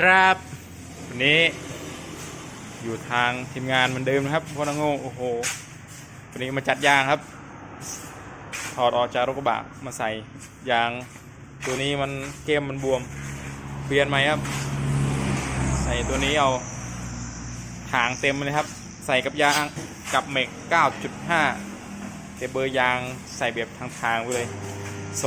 ครับวันนี้อยู่ทางทีมงานเหมือนเดิมนะครับพ่อนังโง่โอ้โหวันนี้มาจัดยางครับ ถอดออกจากรถกระบะมาใส่ยาง ตัวนี้มันเกมมันบวม เปลี่ยนใหม่ครับ ใส่ตัวนี้เอาถางเต็มเลยครับ ใส่กับยางกับเมก9.5เตเบอร์ยางใส่แบบทางทางไปเลย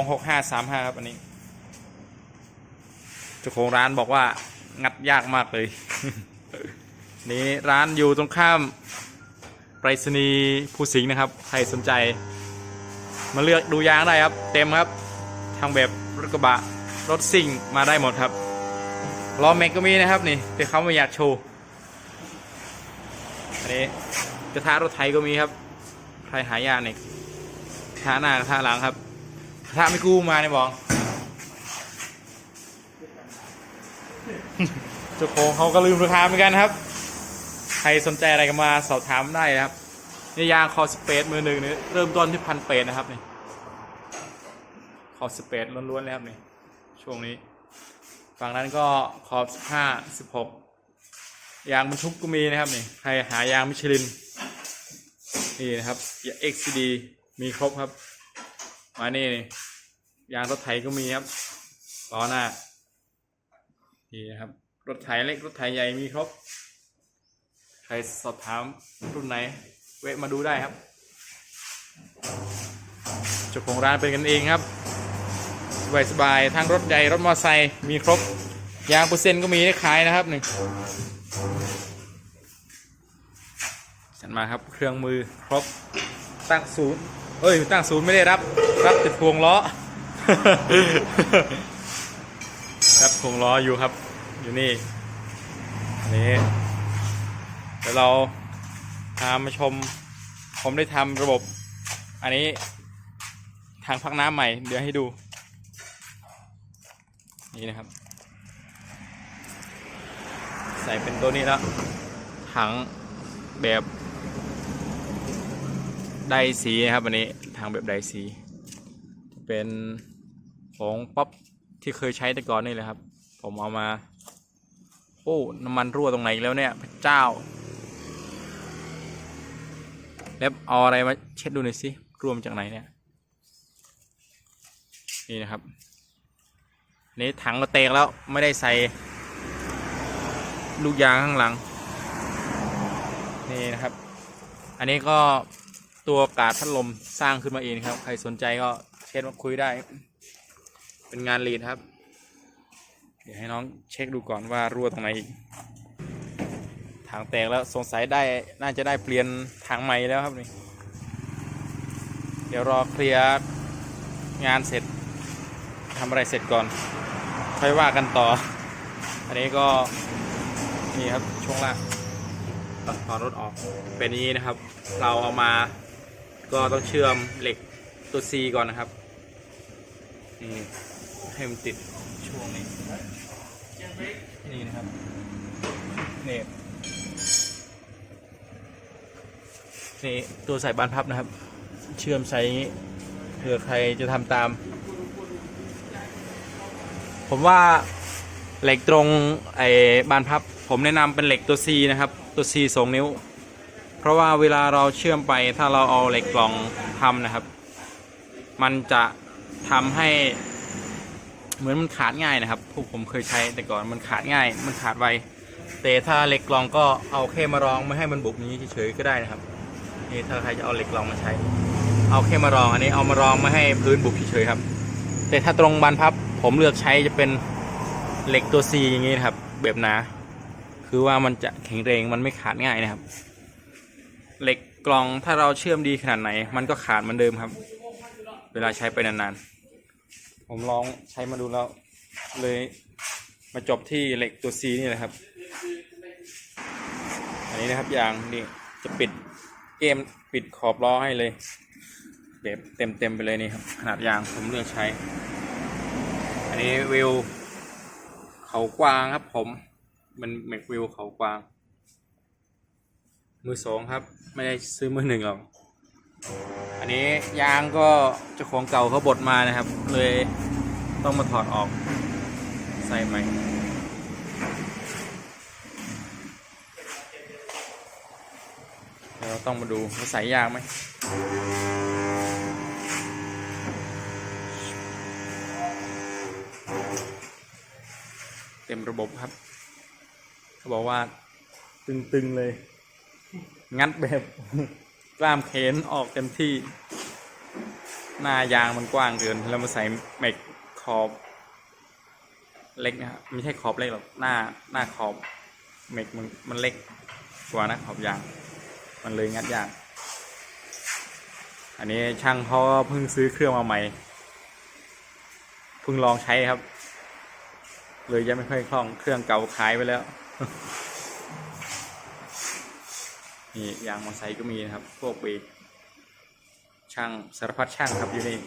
26535 ครับอันนี้เจ้าของร้านบอกว่า งัดยากมากเลย นี่ร้านอยู่ตรงข้ามไปรษณีย์ภูสิงห์นะครับ ใครสนใจ มาเลือกดูยางได้ครับ เต็มครับทางแบบรถกระบะรถซิ่งมาได้หมดครับล้อแม็กก็มีนะครับนี่แต่เขาไม่อยากโชว์อันนี้กระทะรถไทยก็มีครับใครหายากเนี่ยกระทะหน้ากระทะหลังครับกระทะไม่กู้มาเนี่ยบอก เจ้าของเขาก็ลืมราคาเหมือนกันครับ ใครสนใจอะไรก็มาสอบถามได้นะครับนี่ยางคอสเปซมือหนึ่งนี่เริ่มต้นที่พันเปดนะครับนี่คอสเปซล้วนๆเลยครับนี่ช่วงนี้ ฝั่งนั้นก็ขอบสิบห้าสิบหกยางบรรทุกก็มีนะครับนี่ใครหายางมิชลินนี่นะครับยาง XCD มีครบครับ มานี่นี่ยางรถไถก็มีครับล้อหน้า นี่นะครับ รถไถเล็กรถไถใหญ่มีครบ ใครสอบถามรุ่นไหนเวะมาดูได้ครับเจ้าของร้านเป็นกันเองครับสบายสบายๆทั้งรถใหญ่รถมอเตอร์ไซค์มีครบ ยางเปอร์เซ็นต์ก็มีให้ขายนะครับหนึ่งฉันมาครับเครื่องมือครบตั้งศูนย์เอ้ยตั้งศูนย์ไม่ได้รับ รับติดพวงล้อครับพวงล้ออยู่ครับ อยู่นี่อันนี้เดี๋ยวเราพามาชม ผมได้ทำระบบ อันนี้ทางพักน้ำใหม่ เดี๋ยวให้ดู นี่นะครับ ใส่เป็นตัวนี้แล้ว ถังแบบไดสีนะครับอันนี้ทางแบบไดสี เป็นของป๊อปที่เคยใช้แต่ก่อนนี่แหละครับ ผมเอามา อ้ น้ำมันรั่วตรงไหนแล้วเนี่ย พระเจ้า แล้วเอาอะไรมาเช็ดดูหน่อยสิรวมจากไหนเนี่ย นี่นะครับ นี่ถังก็เตกแล้วไม่ได้ใส่ ลูกยางข้างหลัง นี่นะครับ อันนี้ก็ตัวกาดพัดลมสร้างขึ้นมาเองครับ ใครสนใจก็เช็ดมาคุยได้ เป็นงานลีดครับ ดี๋ยวให้น้องเช็คดูก่อนว่ารั่วตรงไหนอีกถังแตกแล้วสงสัยได้น่าจะได้เปลี่ยนถังใหม่แล้วครับนี่เดี๋ยวรอเคลียร์งานเสร็จทำอะไรเสร็จก่อนค่อยว่ากันต่อ อันนี้ก็นี่ครับช่วงล่างตัดถอดรถออกเป็นนี้นะครับ เราเอามาก็ต้องเชื่อมเหล็กตัว C ก่อนนะครับนี่ ให้มันติดช่วงนี้ นี่นะครับเนี่นี่ตัวใส่บานพับนะครับ เชื่อมใส่อย่างนี้เผื่อใครจะทำตาม ผมว่าเหล็กตรงไอ้บานพับ ผมแนะนำเป็นเหล็กตัว C นะครับ ตัว C สองนิ้ว เพราะว่าเวลาเราเชื่อมไปถ้าเราเอาเหล็กกล่องทำนะครับ มันจะทำให้ เหมือนมันขาดง่ายนะครับพวกผมเคยใช้แต่ก่อนมันขาดง่าย มันขาดไวแต่ถ้าเหล็กกลองก็เอาแค่มารองไม่ให้มันบุบนี้เฉยๆก็ได้นะครับนี่ถ้าใครจะเอาเหล็กกลองมาใช้ เอาแค่มารองอันนี้เอามารองไม่ให้พื้นบุบเฉยๆครับ แต่ถ้าตรงบานพับผมเลือกใช้จะเป็นเหล็กตัว C อย่างนี้นะครับ แบบหนาคือว่ามันจะแข็งแรงมันไม่ขาดง่ายนะครับ เหล็กกลองถ้าเราเชื่อมดีขนาดไหน มันก็ขาดเหมือนเดิมครับ เวลาใช้ไปนานๆ ผมลองใช้มาดูแล้ว เลยมาจบที่เหล็กตัว C นี่แหละครับ อันนี้นะครับยางนี่จะปิดเกมปิดขอบล้อให้เลยแบบเต็มเต็มๆไปเลยนี่ครับ ขนาดยางผมเลือกใช้ อันนี้วิวเขากวางครับผม มันแม็กวิวเขากวาง มือสองครับ ไม่ได้ซื้อมือหนึ่งหรอก อันนี้ยางก็เจ้าของเก่าเขาบดมานะครับ เลยต้องมาถอดออกใส่ใหม่เราต้องมาดูว่าใส่ยางไหมเต็มระบบครับ เขาบอกว่า ตึง ๆ เลย งัดแบบ กล้ามเขนออกเต็มที่ หน้ายางมันกว้างเกินแล้วมาใส่เมกขอบเล็กนะครับไม่ใช่ขอบเล็กหรอกหน้าหน้าขอบเมกมันมันเล็กกว่าน้าขอบยาง มันเลยงัดยากอันนี้ช่างเขาก็เพิ่งซื้อเครื่องมาใหม่เพิ่งลองใช้ครับ เลยยังไม่ค่อยคล่องเครื่องเก่าขายไปแล้ว นี่ยางมอเตอร์ไซค์ก็มีนะครับ พวกเบรกช่างสารพัดช่างครับอยู่นี่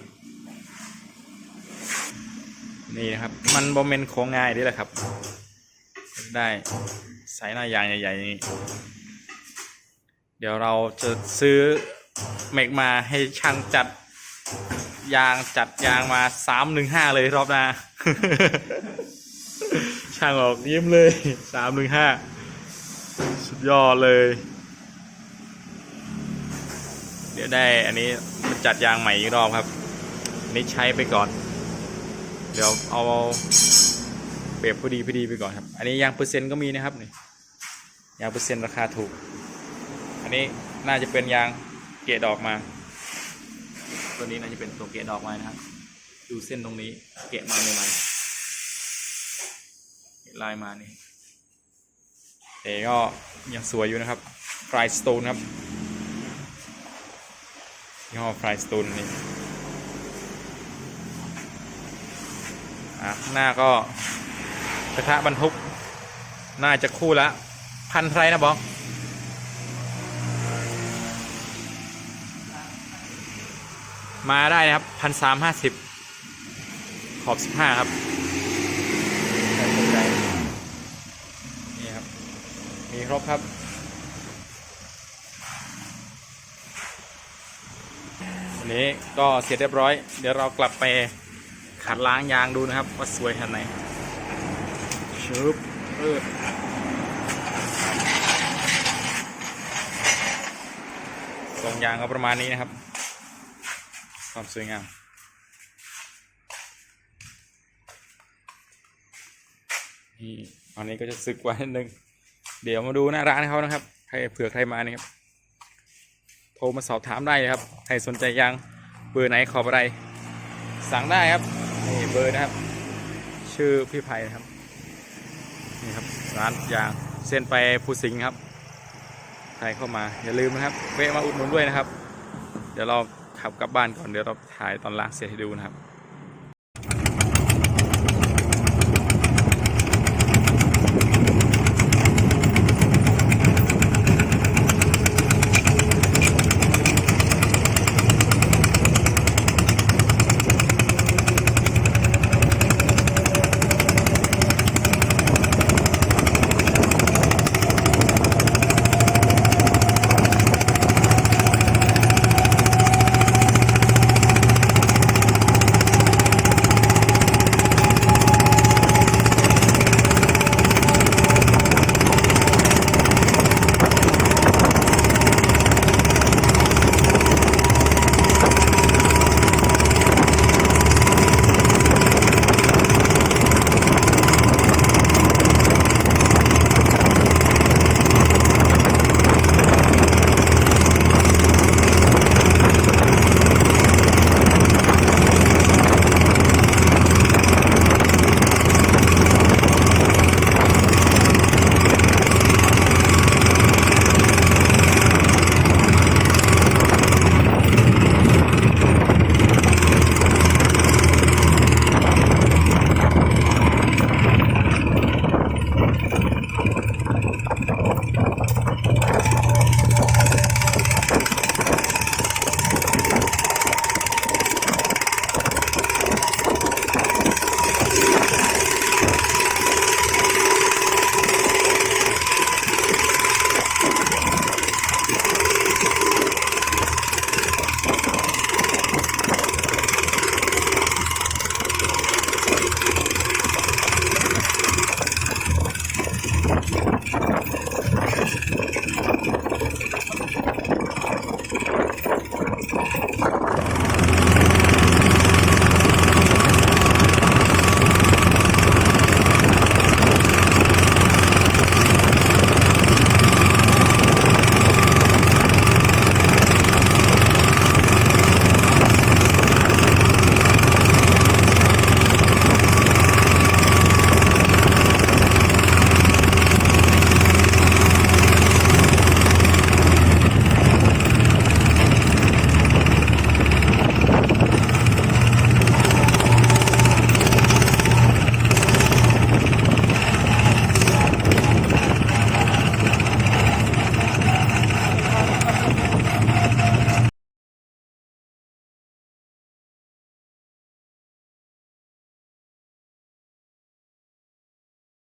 นี่นะครับ มันบอมเมนโค้งง่ายดีแหละครับ ได้สายหน้ายางใหญ่ๆนี้เดี๋ยวเราจะซื้อเมกมาให้ช่างจัดยางจัดยางมาสามหนึ่งห้าเลยรอบหน้า ช่างออกยิ้มเลยสามหนึ่งห้าสุดยอดเลย เดี๋ยวได้อันนี้มาจัดยางใหม่อีกรอบครับอันนี้ใช้ไปก่อน เดี๋ยวเอาเปรียบพอดีพอดีไปก่อนครับ อันนี้ยางเปอร์เซ็นต์ก็มีนะครับนี่ยางเปอร์เซ็นต์ราคาถูก อันนี้น่าจะเป็นยางเกะดอกมา ตัวนี้น่าจะเป็นตัวเกะดอกมานะครับ ดูเส้นตรงนี้เกะมาใหม่ๆเกะลายมานี่แต่ก็ยังสวยอยู่นะครับฟรสโตนครับ ยี่ห้อฟรายสโตนนี่อะข้างหน้าก็กระทะบรรทุก น่าจะคู่ละ พันไทรนะบอกมาได้นะครับพันสามห้าสิบขอบสิบห้าครับใส่เข้าไปนี่ครับ มีครบครับ นนี้ก็เสร็จเรียบร้อย เดี๋ยวเรากลับไปขัดล้างยางดูนะครับ ว่าสวยขนาดไหนชุบเออทรงยางก็ประมาณนี้นะครับ ความสวยงามนี่ตอนนี้ก็จะซึกไว้นิดนึง เดี๋ยวมาดูหน้าร้านเขานะครับ ใครเผื่อใครมานี่ครับโทรมาสอบถามได้ครับ ใครสนใจยางเบอร์ไหนขอบอะไร สั่งได้ครับนี่เบอร์นะครับ ชื่อพี่ไผ่ครับนี่ครับร้านยางเส้นไปภูสิงห์ครับใครเข้ามาอย่าลืมนะครับแวะมาอุดหนุนด้วยนะครับ เดี๋ยวเราขับกลับบ้านก่อนเดี๋ยวเราถ่ายตอนล้างเสร็จให้ดูนะครับ